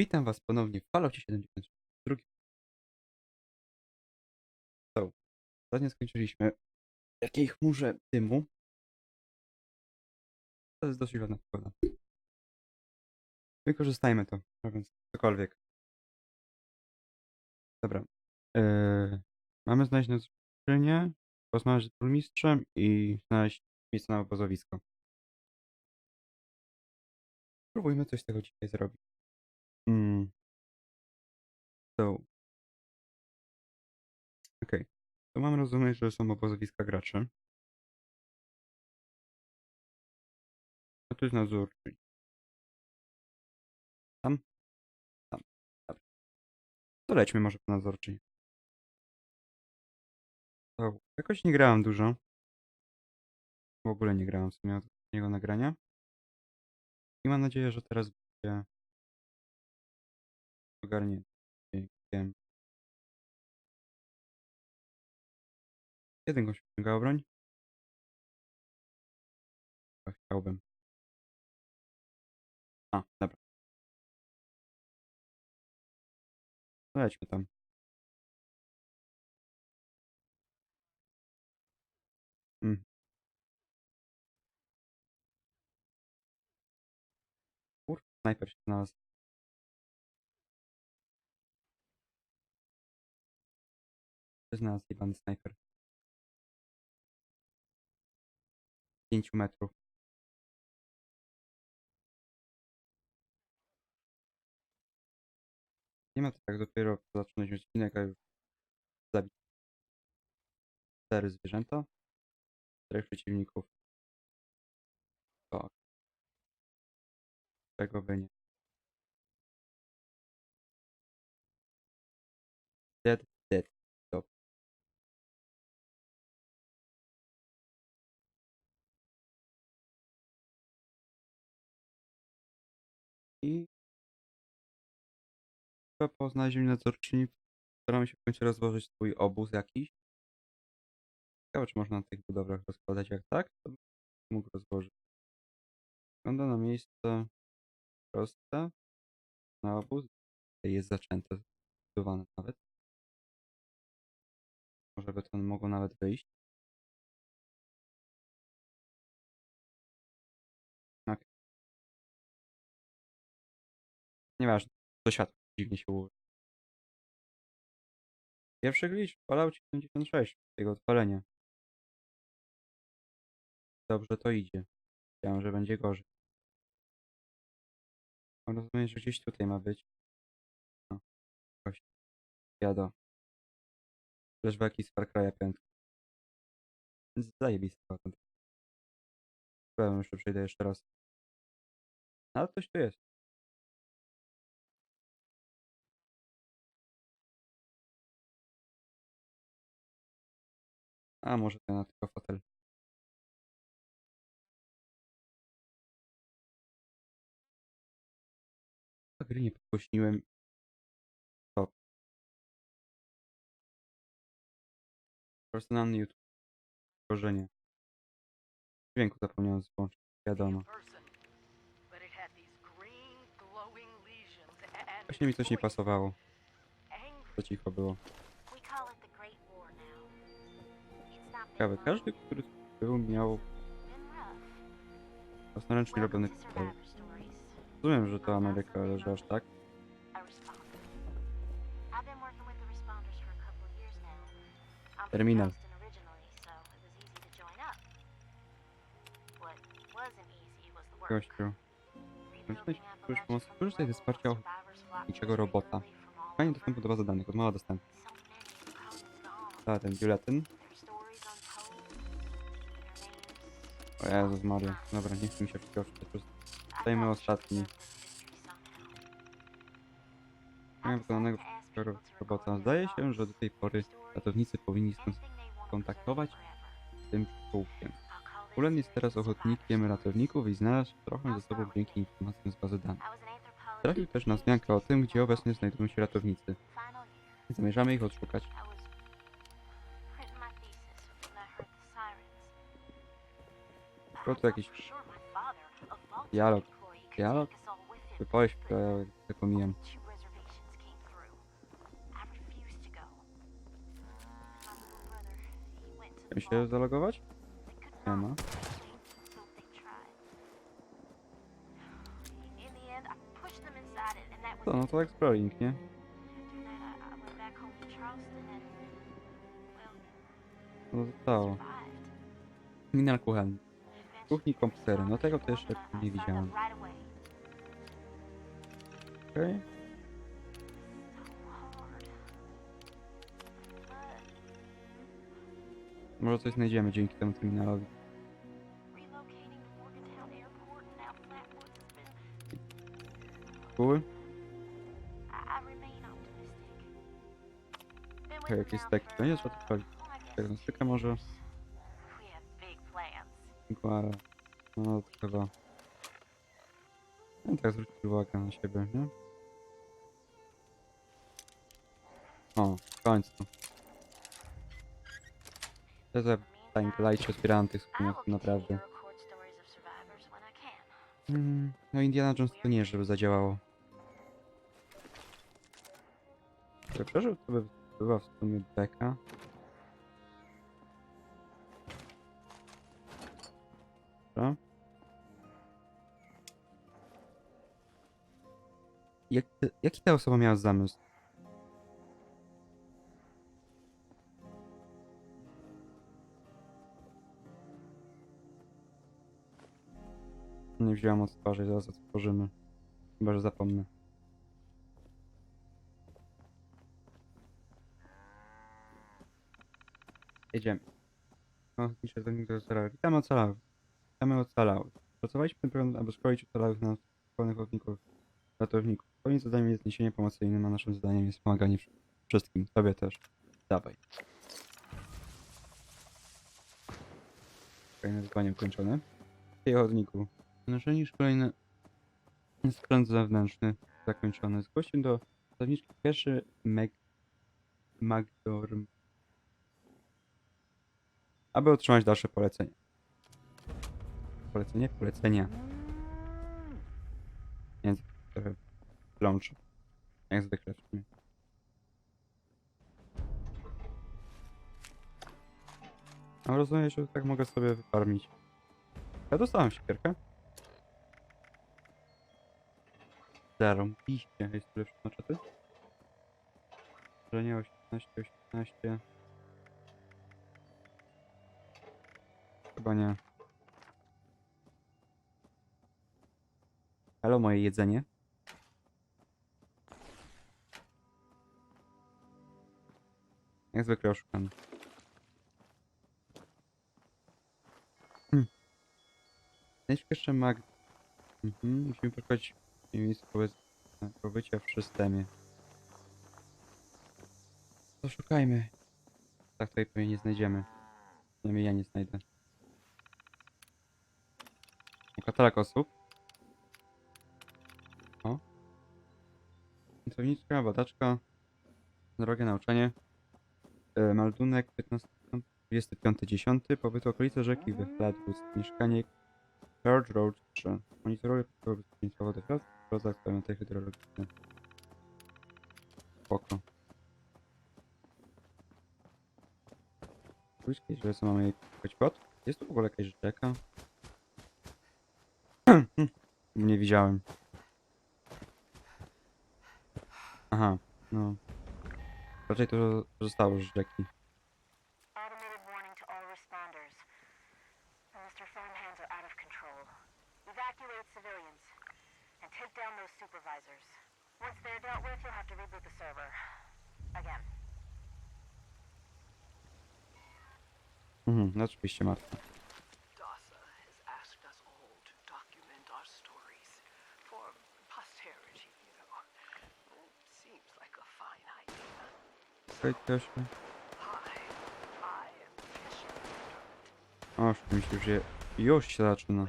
Witam Was ponownie w Falloutie 72. So, ostatnio skończyliśmy w takiej chmurze dymu. To jest dosyć ładna pogoda. Wykorzystajmy to, robiąc cokolwiek. Dobra. Yy, mamy znaleźć na skrzynię, porozmawiać z burmistrzem i znaleźć miejsce na obozowisko. Spróbujmy coś z tego dzisiaj zrobić. Mm. So. Okej. To mam rozumieć, że są obozowiska graczy. A tu jest nadzorczy. Tam? Tam. Dobra. To lećmy może po nadzorczy. So. Jakoś nie grałem dużo. W ogóle nie grałem w sumie od jego nagrania. I mam nadzieję, że teraz będzie ogarnięty. Wiem. Jedynką się wyciągała broń? Chciałbym. A, dobra. Lećmy tam. Kur... Snajper się znalazł. Się znalazł jebany snajper. 5 metrów. Nie ma to tak dopiero zacząć odcinek, a już zabić cztery zwierzęta, czterech przeciwników. Tak. Czego by nie. I po znalezieniu nadzorczyni staramy się w końcu rozłożyć swój obóz jakiś. Ciekawe, czy można na tych budowlach rozkładać jak tak, to mógł rozłożyć. Wygląda na miejsce proste. Na obóz. Jest zaczęte, zbudowane nawet. Może by to mogło nawet wyjść. Nieważne, to światło dziwnie się ułoży. Pierwszy glitch w Falloutie 76, jego odpalenie. Dobrze to idzie. Chciałem, że będzie gorzej. Mam rozumieć, że gdzieś tutaj ma być. No. Gość. Jado. Flashbacki z Far Cry'a 5. Zajebista. Chyba jeszcze przejdę jeszcze raz. No, Ale ktoś tu jest. A może ten na tylko fotel. A gry nie podgłośniłem. To. Personalny YouTube. Tworzenie. Dźwięku zapomniałem włączyć. Wiadomo. Właśnie mi coś nie pasowało. To cicho było. Ciekawe, każdy, który był, miał własnoręcznie robiony pistolet. Rozumiem, że to Ameryka, ale że aż tak. Terminal. Gościu. Korzystaj, przy pomocy, korzystaj ze wsparcia niczego robota. Fajnie dostępu do bazy danych, od mała dostępu. A, ten biuletyn. O Jezus Maria. Dobra, nie chcę mi się prostu Dajmy ostatni. Mają wykonanego ro- robota. Zdaje się, że do tej pory ratownicy powinni skon- skontaktować z tym człołkiem. Ulen jest teraz ochotnikiem ratowników i znalazł trochę ze sobą dzięki informacjom z bazy danych. Trafił też na wzmiankę o tym, gdzie obecnie znajdują się ratownicy. Zamierzamy ich odszukać. To tu jakiś dialog. Dialog? pośpię, to ja tak pomijam. To to Chcę się zalogować? Nie ma. To, no to exploring, nie? To No zostało. Minal kuchenny. Kuchni komputery, no tego me, nie widziałem. Okej. But Może coś znajdziemy dzięki temu terminalowi. relocating to Morgantown Airport and now Flatwoods has been Szkoły? I, I remain optimistic. Been with Okej, now steki. for, To nie jest o to chodzi. well, I guess Diagnostyka może. Plans. Ale... No to chyba... No tak zwrócić uwagę na siebie, nie? O, w końcu. Ja za Dying Light zbierałem tych continue naprawdę. to. Mm, no Indiana Jones to nie, żeby zadziałało. Przeżył to by była w sumie beka. Dobra. Jak, jaki ta osoba miała zamysł? Nie wziąłem od twarzy, zaraz otworzymy. Chyba, że zapomnę. Jedziemy. O, piszę do nich ocalałych. Witamy ocalałych. Witamy ocalałych. Pracowaliśmy program, aby szkolić ocalałych na szkolnych ochotników, ratowników. Twoim zadaniem jest niesienie pomocy innym, a naszym zadaniem jest pomaganie wsz- wszystkim. Tobie też. Dawaj. Kolejne wyzwanie ukończone. Tej ochotniku. Noszenie szkolenie sprzęt zewnętrzny zakończony. Zgłoś do pracowniczki pierwszy Meg Magdorm aby otrzymać dalsze polecenie. Polecenie? Język trochę plączy. Jak zwykle w sumie. A rozumiem, że tak mogę sobie wyfarmić. Ja dostałem siekierkę. Zarąbiście. Jest tu lepszy maczety? Że nie 18, 18. Chyba nie. Halo, moje jedzenie. Jak zwykle oszukany. Znajdź jeszcze mag... Mhm, musimy poszukać miejsca powiedzmy pobycia w systemie. To szukajmy. Tak tutaj pewnie nie znajdziemy. Przynajmniej ja nie znajdę. Katalog osób. Pracowniczka, badaczka. Drogie nauczanie. E, meldunek 15, 25.10. Pobyt w okolicy rzeki Flatwoods. Mieszkanie Church Road 3. Monitoruje bezpieczeństwo wody Flat. Sprawdza parametry hydrologiczne. Spoko. Błyskiej, że co mamy jakaś kod? Jest tu w ogóle jakaś rzeka? Nie widziałem. Aha, no. Raczej to zostało z rzeki. Automated warning to all responders. Mr. Farmhands are out of control. Evacuate civilians and take down those supervisors. Once they're dealt with, you'll have to reboot the server. Again. Mhm, no oczywiście Marta. Czekaj. O, już mi się już, je, już się zaczyna.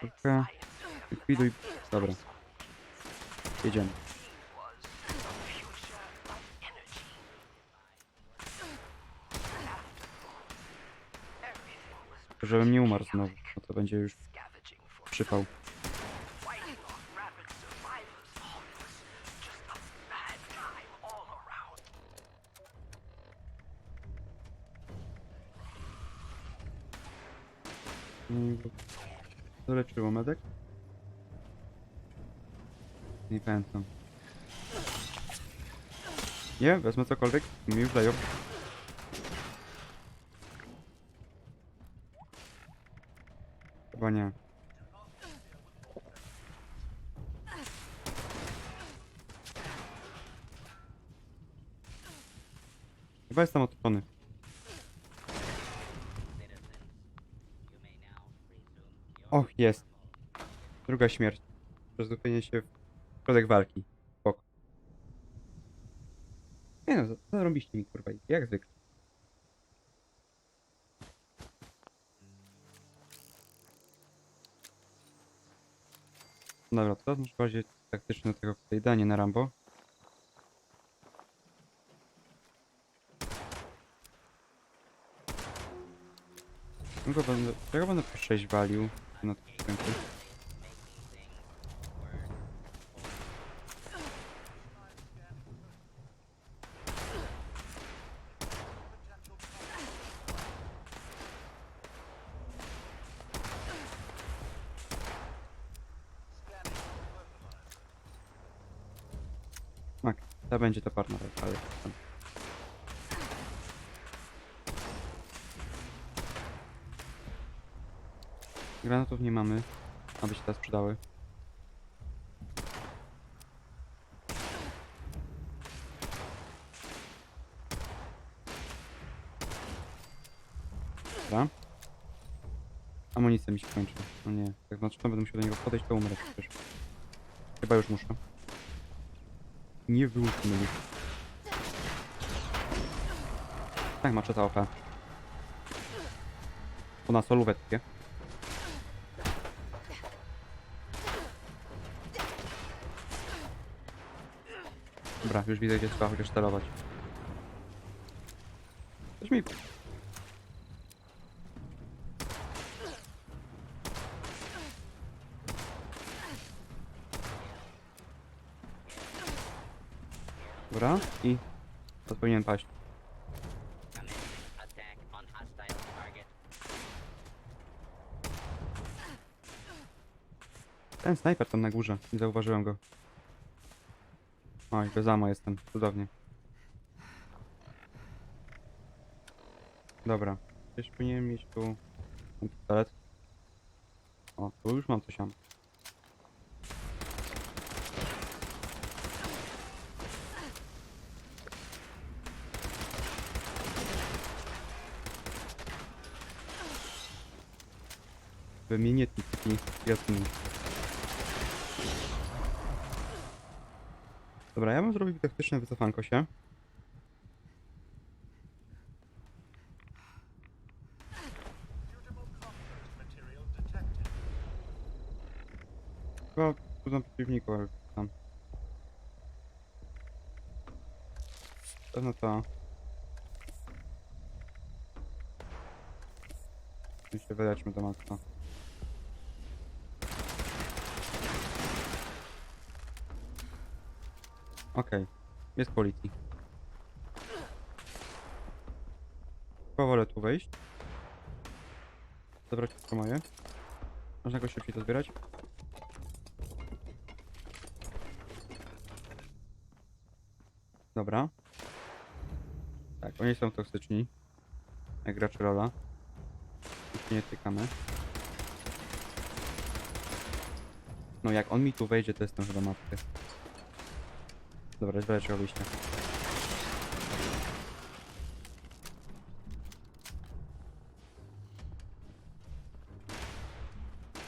Science Likwiduj. Dobra, jedziemy. Żebym nie umarł znowu, to będzie już przypał. Doleczyło medek? Nie pamiętam. Nie, wezmę cokolwiek. Mi już dają. Chyba nie. Chyba jestem otoczony. Och, jest. Druga śmierć. Rozdupienie się w środek walki. Spoko. Nie no, zarąbiście mi kurwa, jak zwykle. Dobra, to już bardziej taktyczne tego danie na Rambo. Czego będę, czego będę po 6 walił na skręcie? Tak, to będzie to parna ale nie mamy, aby się teraz przydały. Dobra. Amunicja mi się kończy. No nie, tak znaczy to będę musiał do niego podejść, to umrę przecież. Chyba już muszę. Nie wyłóżmy już. Tak, maczeta OP. To na solówetkę. Dobra, już widzę, gdzie trzeba chociaż sterować. Coś mi... Dobra, i... To powinien paść. Ten snajper tam na górze, nie zauważyłem go. Oj, bez amo jestem, cudownie. Dobra, gdzieś powinienem mieć tu ten pistolet. O, tu już mam coś tam. Wymienietnik taki jasny. Dobra, ja bym zrobił taktyczne wycofanko się. Chyba tu na przeciwniku, ale tam. Pewno to. My się wyleczmy do maksa. Okej, jest quality. Powolę tu wejść. Zabrać wszystko moje. Można go szybciej to zbierać. Dobra. Tak, oni są toksyczni. Jak gracze rola. Ich nie tykamy. No jak on mi tu wejdzie, to jestem chyba matkę. Dobra, wyleczę wyjście.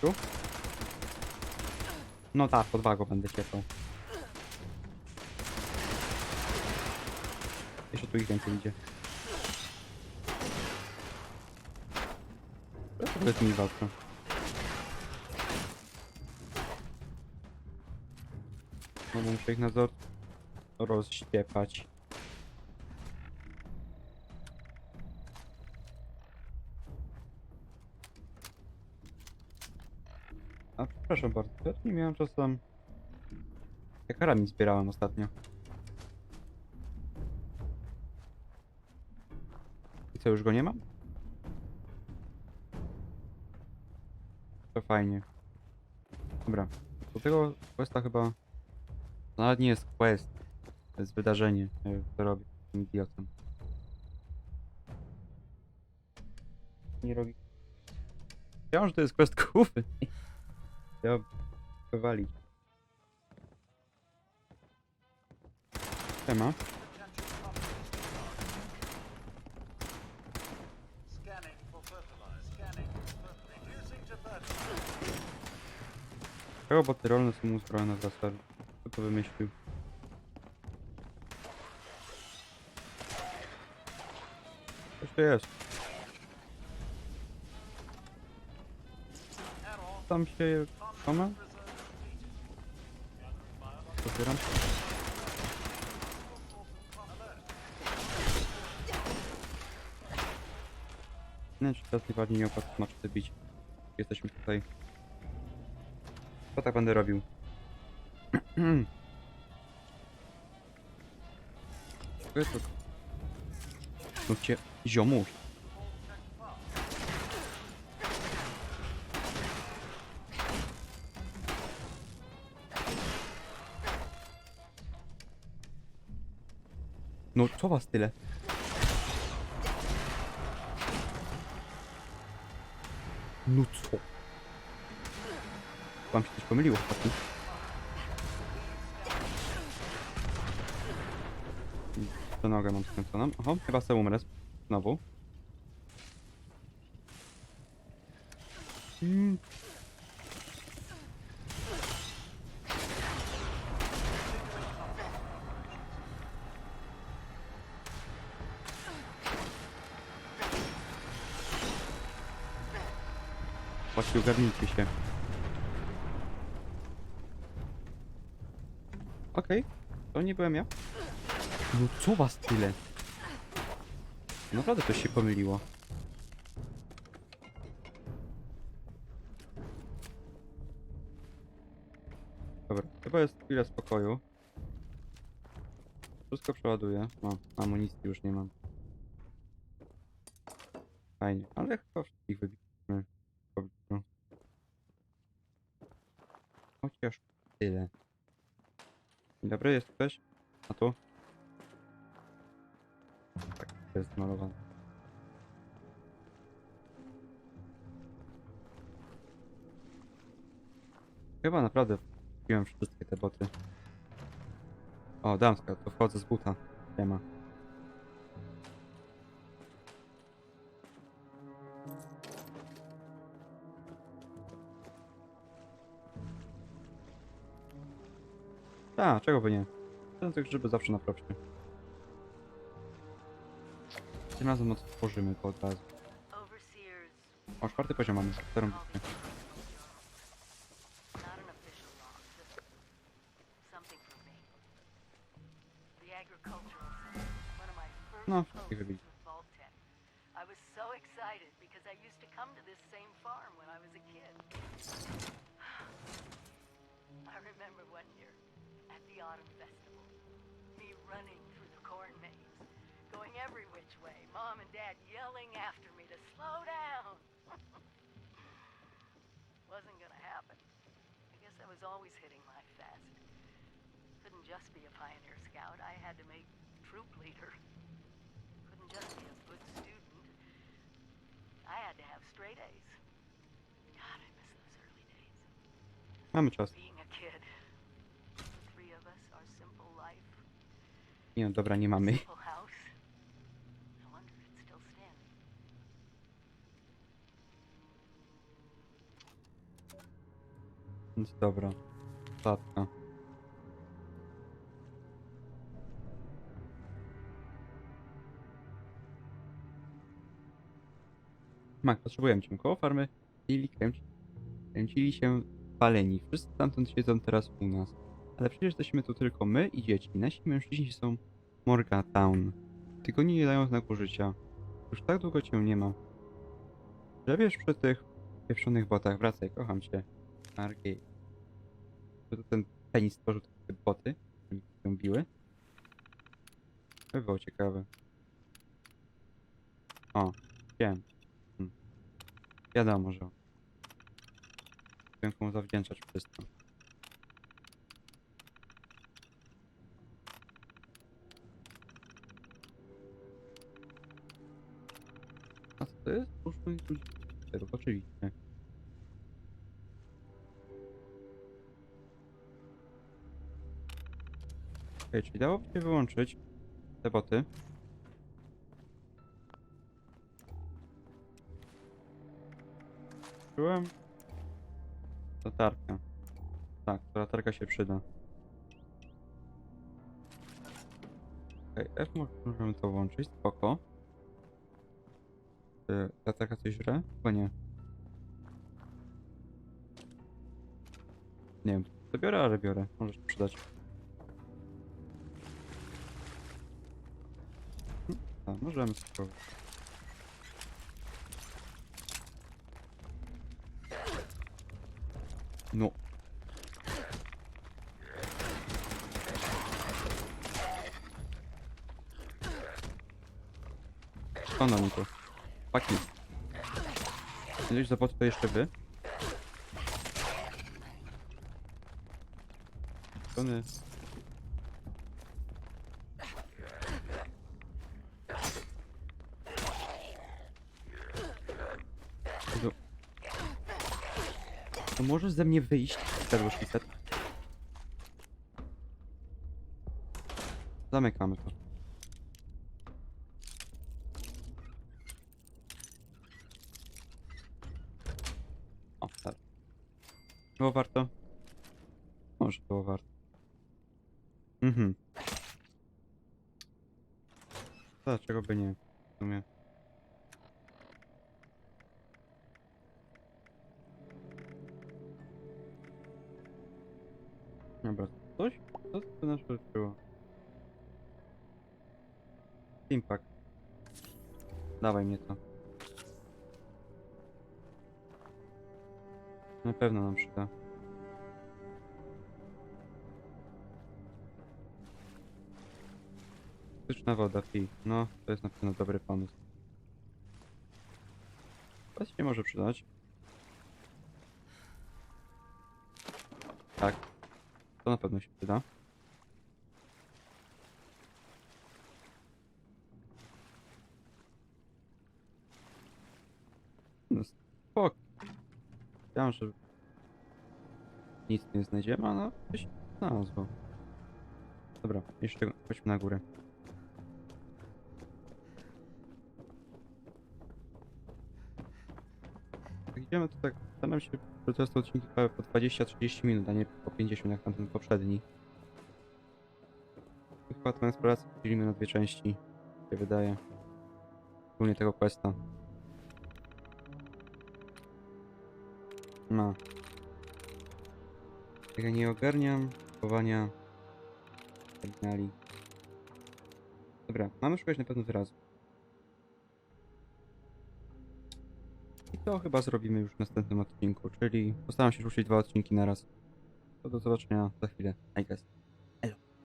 Tu? No tak, pod wagą będę ciepał. Jeszcze tu ich więcej idzie. To jest mi walka. No muszę ich nadzor rozściepać. A przepraszam bardzo, ja nie miałem czasu tam... Ja karami zbierałem ostatnio. I co, już go nie mam? To fajnie. Dobra, do tego questa chyba... To nawet nie jest quest, to jest wydarzenie, nie, to robię, tym idiotem. Nie robi... Chciałem, że to jest quest kupy. Ja wywalić. Siema. Roboty rolne są uzbrojone w lasery. Kto to wymyślił? Jest. Tam się... Koma? Otwieram. Nie wiem, czy teraz najbardziej nie opłaca ma czy bić. Jesteśmy tutaj. Co tak będę robił? Co No cię, ziomuś. No co was tyle? No co? Wam się coś pomyliło, chłopaki. Tę nogę mam skręconą. Oho, chyba se umrę. Znowu. Mm. Właśnie ogarnijcie się. Okej, to nie byłem ja. No co was tyle? Naprawdę coś się pomyliło. Dobra, chyba jest chwila spokoju. Wszystko przeładuję. O, amunicji już nie mam. Fajnie, ale chyba wszystkich wybiliśmy. Chociaż tyle. Dobry, jest ktoś? A tu? Jest malowane. Chyba naprawdę wbiłem wszystkie te boty. O, damska, to wchodzę z buta. Nie ma. Tak, czego by nie? Ten tych grzyby zawsze na propsie. Tym razem otworzymy go od razu. O, czwarty poziom mamy. My first No. I was so excited because I used to come to this same farm when I was a kid. I remember one year at the autumn festival, me running through the corn maze, going every which way, mom and dad yelling after me to slow down. Wasn't gonna happen. I guess I was always hitting life fast. Couldn't just be a pioneer scout. I had to make troop leader. Couldn't just be a good student. I had to have straight A's. God, I miss those early days. Mamy czas. Being a kid. The three of us, our simple life, Nie no, dobra, nie mamy. simple dobra. Statka. Mak, potrzebujemy cię. Koło farmy Lili kręci, kręcili się paleni. Wszyscy stamtąd siedzą teraz u nas. Ale przecież jesteśmy tu tylko my i dzieci. Nasi mężczyźni są Morgantown. Tylko nie dają znaku życia. Już tak długo cię nie ma. Że wiesz przy tych pieprzonych botach. Wracaj, kocham cię. Stargate. To ten penis stworzył te boty, które ją biły. To by było ciekawe. O, wiem. Hm. Wiadomo, że komu zawdzięczać wszystko. A co to jest? Używaj ludzi. Oczywiście. Okej, czyli dałoby się wyłączyć te boty. Czułem latarkę. Tak, to latarka się przyda. Okej, F mo- możemy to włączyć, spoko. Czy latarka coś źle? Chyba nie. Nie wiem, to biorę, ale biorę. Może się przydać. A, możemy spróbować. No. Skąd mi to? Paki. Kiedyś zapłacę to jeszcze wy? Skąd Jezu. To możesz ze mnie wyjść? Zgadło się set. Zamykamy to. O, tak. Było warto? Może było warto. Mhm. Dlaczego by nie? W sumie. Dobra, coś? Co to nas było? Impact. Dawaj mnie to. Na pewno nam przyda. Styczna woda, pij. No, to jest na pewno dobry pomysł. To się może przydać. Tak. To na pewno się przyda. No spoko. Chciałem, że nic nie znajdziemy, a no coś znalazło. Dobra, jeszcze chodźmy na górę. Jak idziemy, to tak staram się, to jest to odcinki trwały po 20-30 minut, a nie po 50 jak tamten poprzedni. Chyba tę eksplorację podzielimy na dwie części, się wydaje. Szczególnie tego questa. No. Tak ja nie ogarniam chowania terminali. Dobra, mamy szukać na pewno wyrazu. To chyba zrobimy już w następnym odcinku, czyli postaram się rzucić dwa odcinki na raz. To do zobaczenia za chwilę, I guess.